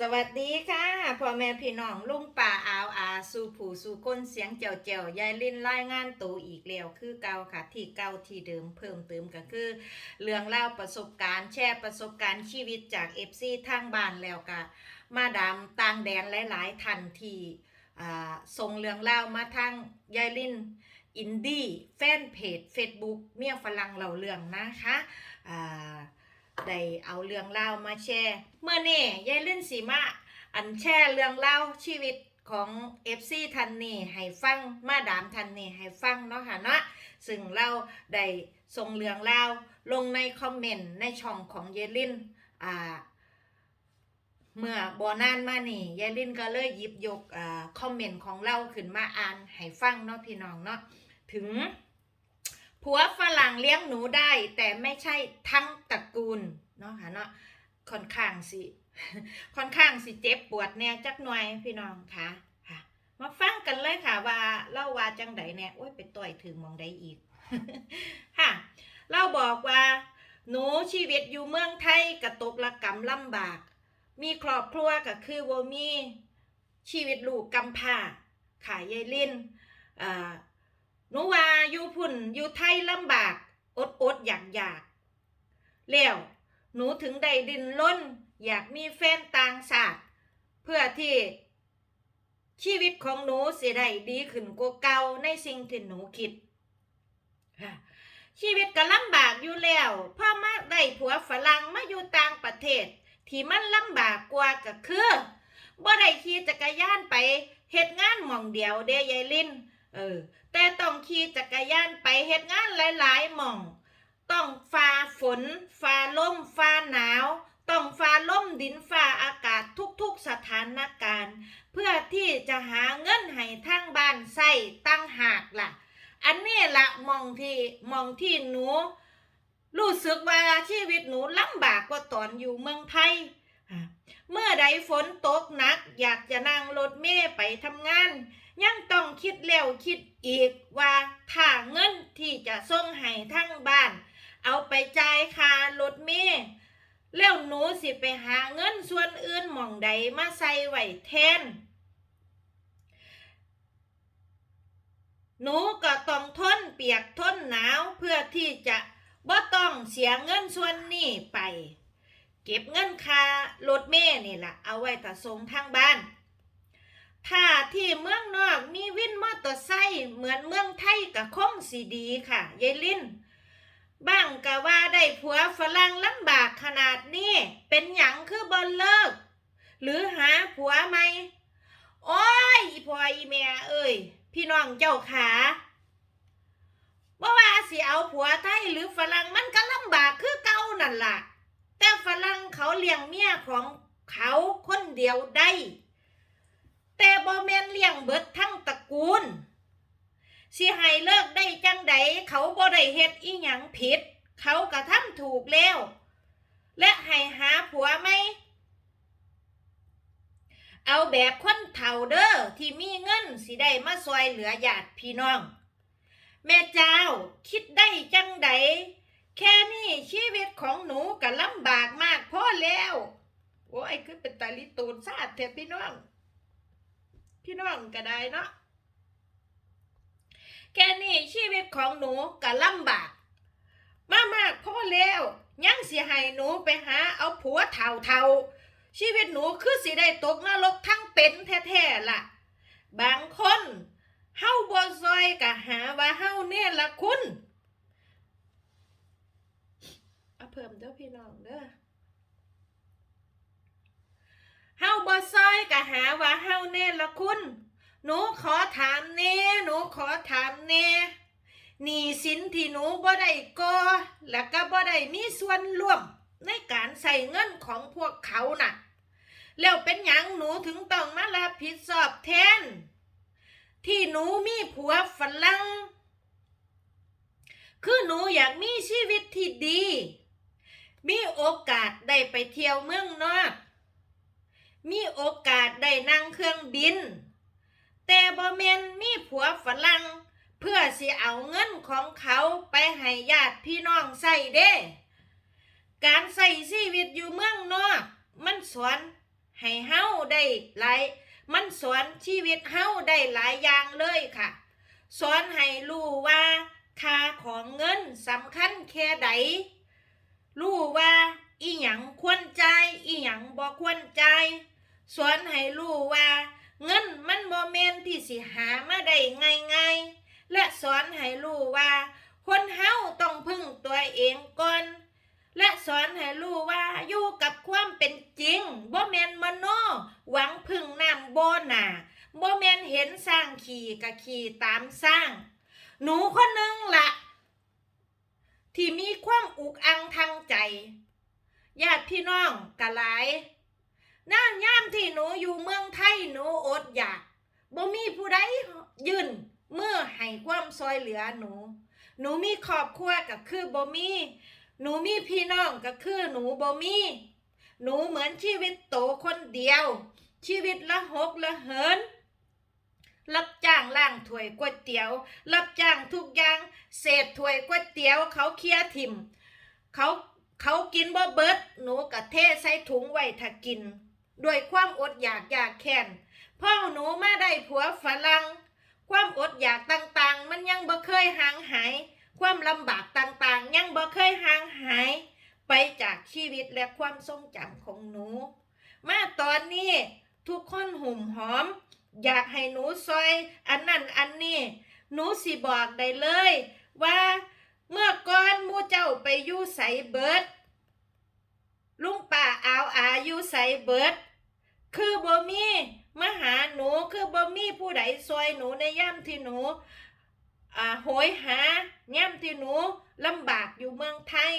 สวัสดีค่ะพ่อแม่พี่น้องลุงป่าอาวอาสู่ผู้สู่คนเสียงเจียวเจียวยายลินรายงานตัวอีกแล้วคือเก่าค่ะ ที่เก่าที่เดิมเพิ่มเติมก็คือ เรื่องเล่าประสบการณ์แชร์ประสบการณ์ชีวิตจากเอฟซีทางบ้านแล้วก็มาดามต่างแดนหลาย ๆท่านที่อ่าส่งเรื่องเล่ามาทางยายลินอินดี้แฟนเพจ Facebook เมียฝรั่งเหล่าเรื่องนะคะอ่า ได้เอาเรื่องเล่ามาแชร์เมื่อนี่ยายลื่นสีมาอันแชร์เรื่องเล่าชีวิตของ FC ทันนี่ให้ฟังมาดามทันนี่ให้ฟังเนาะค่ะเนาะซึ่งเราได้ส่งเรื่องเล่าลงในคอมเมนต์ในช่องของยายลินอ่าเมื่อบอนานมานี่ยายลินก็เลยหยิบยกอ่าคอมเมนต์ของเราขึ้นมาอ่านให้ฟังเนาะพี่น้องเนาะถึง ผัวฝรั่งเลี้ยงหนูได้ แต่ไม่ใช่ทั้งตระกูลเนาะค่ะเนาะค่อนข้างสิค่อนข้างสิเจ็บปวดเนี่ยจักหน่อยพี่น้องค่ะค่ะ มาฟังกันเลยค่ะว่าเล่าว่าจังไดเนี่ยโอ้ยไปต่อยถึงมองใดอีกค่ะเล่าบอกว่า หนูชีวิตอยู่เมืองไทยกระตกละกำลำบาก มีครอบครัวก็คือว่ามีชีวิตลูกกำพร้าขายยายลินอ่า หนูว่าอยู่พุ่นอยู่ไทยลำบากอดอดอยากอยากแล้วหนูถึงได้ดินล้น อยากมีแฟนต่างชาติ เพื่อที่ชีวิตของหนูเสิได้ดีขึ้นกว่าเก่าในสิ่งที่หนูคิด ชีวิตก็ลำบากอยู่แล้วพ่อมาได้ผัวฝรั่งมาอยู่ต่างประเทศ ที่มันลำบากกว่าก็คือบ่ได้ขี่จักรยานไปเฮ็ดงานหม่องเดียวเด้ยายลิน เออ แต่ต้องขี่จักรยานไปเฮ็ดงานหลายๆหม่อง ต้องฝ่าฝนฝ่าลมฝ่าหนาว ต้องฝ่าลมดินฝ่าอากาศทุกๆสถานการณ์ เพื่อที่จะหาเงินให้ทางบ้านใส่ตั้งหากล่ะ อันนี้ละมองที่มองที่หนู รู้สึกว่าชีวิตหนูลำบากกว่าตอนอยู่เมืองไทยเมื่อใดฝนตกหนัก อยากจะนั่งรถเมล์ไปทำงาน ยังต้องคิดแล้วคิดอีกว่าถ้าเงินที่จะส่งให้ทั้งบ้าน เอาไปจ่ายค่ารถเมล์แล้วหนูสิไปหาเงินส่วนอื่นหม่องใดมาใส่ไว้แทน หนูก็ต้องทนเปียกทนหนาวเพื่อที่จะบ่ต้องเสียเงินส่วนนี้ไป เก็บเงินค่ารถเมล์นี่แหละเอาไว้แต่ส่งทางบ้าน ถ้าที่เมืองนอกมีวินมอเตอร์ไซค์เหมือนเมืองไทยกับคงสีดีค่ะยายลินบ้างก็ว่าได้ผัวฝรั่งลำบากขนาดนี้ เป็นหยังคือบอลเลิก หรือหาผัวไหมโอ้ยอีพ่ออีแม่เอ้ย พี่น้องเจ้าขาว่าว่าสิเอาผัวไทยหรือฝรั่งมันก็ลำบากคือเก่านั่นล่ะ แต่ฝรั่งเขาเลี้ยงเมียของเขาคนเดียวได้ แต่บ่แม่นเลี้ยงเบิดทั้งตระกูลสิให้เลิกได้จังใดเขาบ่ได้เฮ็ดอีหยังผิด เขากระทำถูกแล้ว และให้หาผัวไหมเอาแบบคนเฒ่าเด้อที่มีเงินสิได้มาซอยเหลือญาติพี่น้อง แม่เจ้าคิดได้จังใดแค่นี้ชีวิตของหนูก็ลำบากมากพอแล้ว โอ้ยคือเป็นตาลิตูนซาดแทบพี่น้อง พี่น้องก็ได้เนาะแค่นี้ชีวิตของหนูก็ลำบาก มามากพอแล้วยังเสิให้หนูไปหาเอาผัวเท่าเท่าๆชีวิตหนูคือสิได้ตกนรกทั้งเป็นแท้ๆล่ะ บางคนเฮาบ่ซอยก็หาว่าเฮาเนี่ยละคุณ เอาเพิ่มเด้อพี่น้องเด้อ เฮาบ่ซอย ก็หาว่าเฮาเน่ละคุณ หนูขอถามเน่หนูขอถามเน่หนี้สินที่หนูบ่ได้ก่อและก็บ่ได้มีส่วนร่วมในการใส่เงินของพวกเขาน่ะ แล้วเป็นหยังหนูถึงต้องมารับผิดชอบแทน ที่หนูมีผัวฝรั่งคือหนูอยากมีชีวิตที่ดี มีโอกาสได้ไปเที่ยวเมืองนอก มีโอกาสได้นั่งเครื่องบิน แต่บ่แมนมีผัวฝรั่งเพื่อสิเอาเงินของเขาไปให้ญาติพี่น้องใส่เด้ การใส่ชีวิตอยู่เมืองนอก มันสอนให้เฮาได้หลายมันสอนชีวิตเฮาได้หลายอย่างเลยค่ะ สอนให้รู้ว่าค่าของเงินสำคัญแค่ใดรู้ว่าอีหยังควรใจอีหยังบ่ควรใจ สอนให้รู้ว่า เงินมันบ่แมนที่สิหามาได้ง่ายๆ และสอนให้รู้ว่า คนเฮาต้องพึ่งตัวเองก่อน และสอนให้รู้ว่าอยู่กับความเป็นจริงบ่แมนมโนหวังพึ่งน้ำบ่หนาบ่แมนเห็นสร้างขี่กะขี่ตามสร้าง หนูคนหนึงละที่มีความอุกอังทางใจญาติพี่น้องกะหลาย น้าย่ามที่หนูอยู่เมืองไทยหนูอดอยากบ่มีผู้ใดยืนเมื่อให้ความซอยเหลือหนู หนูมีครอบครัวก็คือบ่มี หนูมีพี่น้องก็คือหนูบ่มี หนูเหมือนชีวิตโตคนเดียว ชีวิตละหกละเหิน รับจ้างล่างถ้วยก๋วยเตี๋ยว รับจ้างทุกอย่าง เศษถ้วยก๋วยเตี๋ยว เขาเคลียถิ่ม เขาเขากินบ่เบิด หนูกะเทใส่ถุงไว้ถ้ากิน ด้วยความอดอยากอยากแค้นพ่อหนูมาได้ผัวฝรั่งความอดอยากต่างๆ มันยังบ่เคยห่างหาย ความลำบากต่างๆ ยังบ่เคยห่างหาย ไปจากชีวิตและความทรงจำของหนู มาตอนนี้ทุกคนหุ่มหอม อยากให้หนูซอย อันนั้นอันนี้หนูสิบอกได้เลย ว่าเมื่อก่อนมูเจ้าไปอยู่ใสเบิดลุงป่าอาวอายู่ใสเบิด คือบ่มีมาหาหนูคือบ่มีผู้ใดซอยหนูในย่ำที่หนูอ่าโหยหาย่ำที่หนูลำบากอยู่เมืองไทย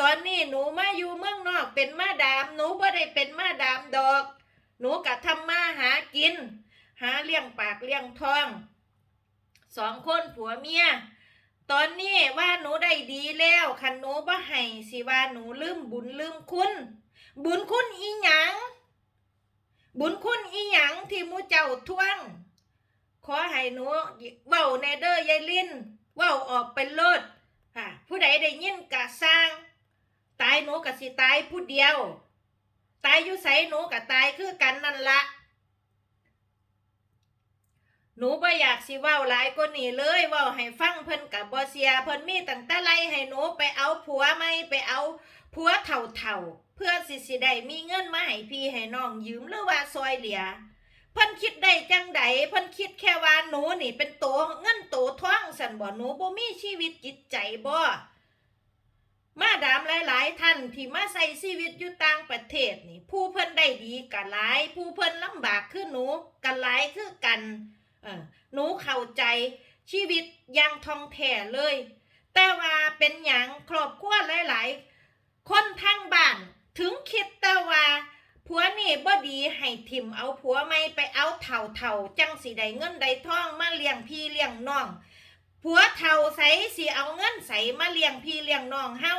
ตอนนี้หนูมาอยู่เมืองนอกเป็นมาดาม หนูบ่ได้เป็นมาดามดอก หนูกะทำมาหากิน หาเลี้ยงปากเลี้ยงท้องสองคนผัวเมียตอนนี้ว่าหนูได้ดีแล้วคันหนูบ่ให้สิว่าหนูลืมบุญลืมคุณ บุญคุณอีหยัง บุญคุณอีหยังที่มูเจ้าทวง ขอให้หนูเว้าแนเดอร์ยายลินเว้าออกเป็นโลดค่ะผู้ใดได้ยินกะสร้าง ตายหนูกะสิตายผู้เดียว ตายอยู่ไสหนูกะตายคือกันนั่นละหนูบ่อยากสิเว้าหลายกว่านี้เลยเว้าให้ฟังเพิ่นกับบ่เสียเพิ่นมีตั้งแต่ไลให้หนูไปเอาผัวไม่ไปเอาผัวเถ่าๆ เพื่อสิสิได้มีเงินมาให้พี่ให้น้องยืมหรือว่าซอยเหลือเพิ่นคิดได้จังใดเพิ่นคิดแค่ว่าหนูนี่เป็นโตเงินโตท้องสันบ่หนูบ่มีชีวิตจิตใจบ่มาดามหลาย ๆ ท่านที่มาใส่ชีวิตอยู่ต่างประเทศนี่ ผู้เพิ่นได้ดีก็หลาย ผู้เพิ่นลำบากคือหนูก็หลายคือกันเออหนูเข้าใจชีวิตย่างทองแท้เลย แต่ว่าเป็นหยังครอบครัวหลาย ๆ คนทางบ้าน ถึงคิดแต่ว่าผัวนี่บ่ดีให้ทิมเอาผัวไม่ไปเอาเถ่าเถ่าจังสีใดเงินใดทองมาเลี้ยงพี่เลี้ยงน้องผัวเถ่าใสสีเอาเงินใสมาเลี้ยงพี่เลี้ยงน้องเฮา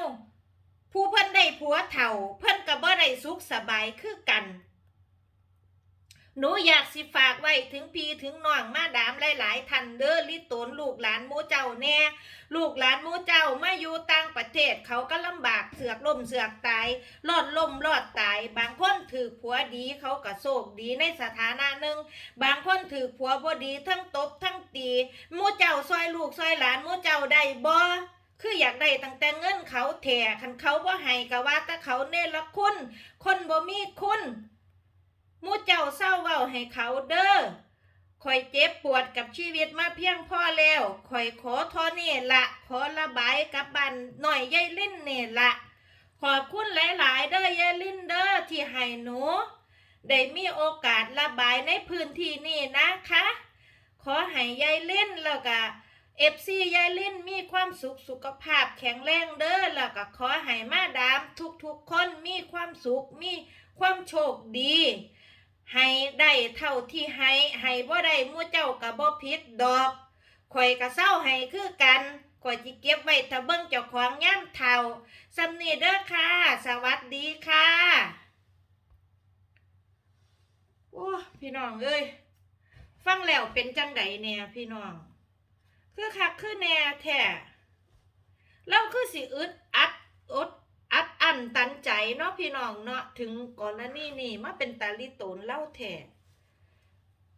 ผู้เพิ่นได้ผัวเถ่าเพิ่นก็บ่ได้สุขสบายคือกัน หนูอยากสิฝากไว้ถึงพีถึงน้องมาดามหลายๆท่านเด้อลิตนลูกหลานมูเจ้าแน่ลูกหลานมูเจ้ามาอยู่ต่างประเทศเขาก็ลำบากเสือกล่มเสือกตายรอดล่มรอดตาย บางคนถือผัวดีเขาก็โชคดีในสถานะหนึ่งบางคนถือผัวบ่ดีทั้งตบทั้งตีมูเจ้าซอยลูกซอยหลานมูเจ้าได้บ่คืออยากได้ตั้งแต่เงินเขาแถ่คันเขาบ่ให้ก็ว่าแต่เขาเนรคุณคนบ่มีคุณ มูเจ้าเศร้าเว้าให้เขาเด้อข่อยเจ็บปวดกับชีวิตมาเพียงพ่อแล้วข่อยขอทอนี่ละขอระบายกับบันหน่อยยายลิ้นนี่ละขอบคุณหลาย ๆ เด้อยายลิ้นเด้อที่ให้หนู ได้มีโอกาสระบายในพื้นที่นี่นะคะ ขอให้ยายลิ้นแล้วก็เอฟซียายลิ้นมีความสุขสุขภาพแข็งแรงเด้อแล้วก็ขอให้มาดามทุกๆคนมีความสุขมีความโชคดี ให้ได้เท่าที่ให้ให้บ่ได้มู่เจ้าก็บ่ผิดดอกข่อยก็เศร้าให้คือกันข่อยสิเก็บไว้ถ้าเบิ่งเจ้าของย่ามเฒ่าสำนีเด้อค่ะ สวัสดีค่ะโอ้พี่น้องเอ้ยฟังแล้วเป็นจังไดแน่พี่น้อง คือคักคือแน่แท้เราคือสิอึดอัดอด อันตันใจเนาะพี่น้องเนาะถึงกรณีนี่มาเป็นตาลิโตนเล่าแท้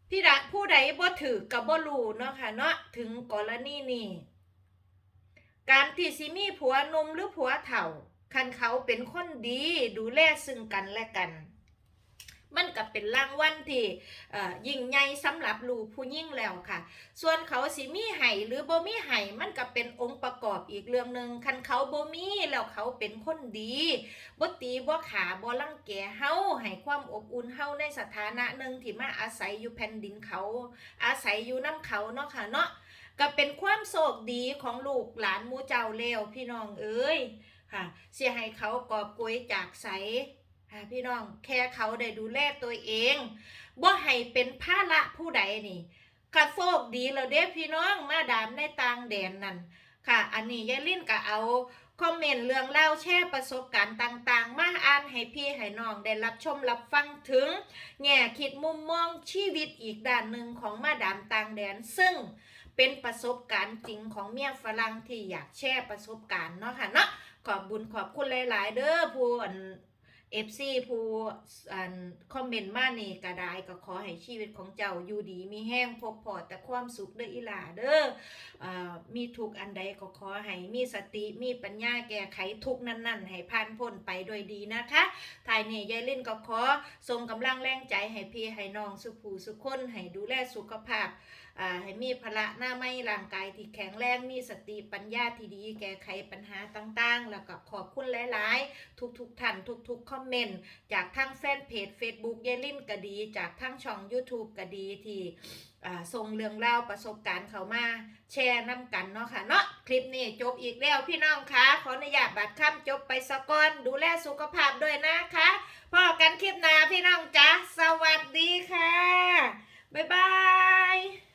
พี่ดผู้ใดบ่ถือกับบ่รู้เนาะค่ะเนาะถึงกรณีนี่การที่สิมีผัวนมหรือผัวเถ่าคันเขาเป็นคนดีดูแลซึ่งกันและกัน มันก็เป็นรางวัลที่ยิ่งใหญ่สำหรับลูกผู้ยิ่งแล้วค่ะ ส่วนเขาสิมีไห้หรือบ่มีไห้มันก็เป็นองค์ประกอบอีกเรื่องหนึ่งคันเขาบ่มีแล้วเขาเป็นคนดีบ่ตีบ่ขาบ่รังแกเฮาให้ความอบอุ่นเฮาในสถานะหนึ่งที่มาอาศัยอยู่แผ่นดินเขา อาศัยอยู่น้ำเขาเนาะค่ะเนาะก็เป็นความโชคดีของลูกหลานมูเจ้าแล้วพี่น้องเอ้ยค่ะเสียให้เขากอบกวยจากใส พี่น้องแค่เขาได้ดูแลตัวเองบ่ให้เป็นภาระผู้ใดนี่ก็โชคดีแล้วเด้พี่น้องมาดามในต่างแดนนั่นค่ะ อันนี้ยายลิ้นก็เอาคอมเมนต์เรื่องเล่าแชร์ประสบการณ์ต่าง ๆ มาอ่านให้พี่ให้น้องได้รับชมรับฟังถึง แง่คิดมุมมองชีวิตอีกด้านหนึ่งของมาดามต่างแดน ซึ่งเป็นประสบการณ์จริงของเมียฝรั่งที่อยากแชร์ประสบการณ์เนาะค่ะเนาะขอบบุญขอบคุณหลาย ๆ เด้อผู้อัน เอฟซีผู้อันคอมเมนต์มานี่ก็ไดก็ขอให้ชีวิตของเจ้าอยู่ดี มีแห้งพบพอแต่ความสุขเด้ออีหลาเด้ออ่ามีทุกอันใดก็ขอให้มีสติมีปัญญาแก้ไขทุกนั้นๆ ให้ผ่านพ้นไปโดยดีนะคะทายเนี่ยายเล่นก็ขอส่งกำลังแรงใจให้พี่ให้น้องสุขผู้สุขคนให้ดูแลสุขภาพให้มีพละหน้าไม่ร่างกายที่แข็งแรงมีสติปัญญาที่ดี แก้ไขปัญหาต่างๆ แล้วก็ขอบคุณหลายๆ ทุกๆท่านทุกๆคอมเมนต์จากทางแฟนเพจ Facebook เยลินก็ดี จากทางช่อง YouTube ก็ดีที่ส่งเรื่องเล่าประสบการณ์เขามาแชร์น้ำกันเนาะค่ะเนาะคลิปนี้จบอีกแล้วพี่น้องคะขออนุญาตบัดค่ำจบไปสะก่อนดูแลสุขภาพด้วยนะคะพอกันคลิปหน้าพี่น้องจ๊ะสวัสดีค่ะ บ๊ายบาย